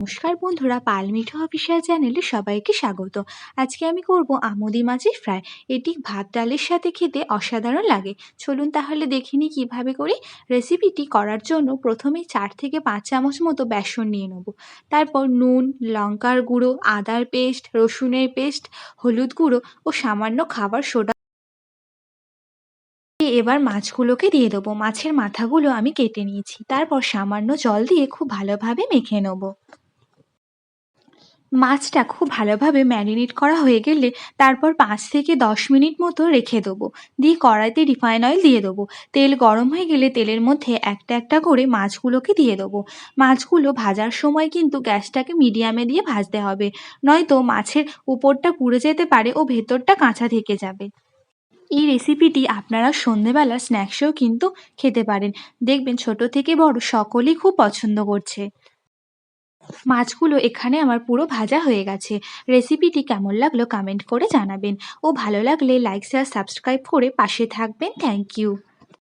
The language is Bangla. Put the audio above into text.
নমস্কার বন্ধুরা পাল মিঠো অফিসিয়াল চ্যানেলে সবাইকে স্বাগত। আজকে আমি করব আমুদি মাছের ফ্রাই। এটি ভাত, ডালের সাথে খেতে অসাধারণ লাগে। চলুন তাহলে দেখে নিই কীভাবে করি রেসিপিটি করার জন্য প্রথমে চার থেকে পাঁচ চামচ মতো বেসন নিয়ে নেব। তারপর নুন, লঙ্কার গুঁড়ো, আদার পেস্ট, রসুনের পেস্ট, হলুদ গুঁড়ো ও সামান্য খাবার সোডা এবার মাছগুলোকে দিয়ে দেবো। মাছের মাথাগুলো আমি কেটে নিয়েছি। তারপর সামান্য জল দিয়ে খুব ভালোভাবে মেখে নেব। মাছটা খুব ভালোভাবে ম্যারিনেট করা হয়ে গেলে তারপর পাঁচ থেকে দশ মিনিট মতো রেখে দেবো। দিয়ে কড়াইতে রিফাইন অয়েল দিয়ে দেবো। তেল গরম হয়ে গেলে তেলের মধ্যে একটা একটা করে মাছগুলোকে দিয়ে দেবো। মাছগুলো ভাজার সময় কিন্তু গ্যাসটাকে মিডিয়ামে দিয়ে ভাজতে হবে। নয়তো মাছের উপরটা পুড়ে যেতে পারে ও ভেতরটা কাঁচা থেকে যাবে। এই রেসিপিটি আপনারা সন্ধেবেলা স্ন্যাক্সেও কিন্তু খেতে পারেন। দেখবেন ছোট থেকে বড় সকলেই খুব পছন্দ করছে। মাছগুলো এখানে আমার পুরো ভাজা হয়ে গেছে। রেসিপিটি কেমন লাগল কমেন্ট করে জানাবেন। ও ভালো লাগলে লাইক শেয়ার সাবস্ক্রাইব করে পাশে থাকবেন। Thank you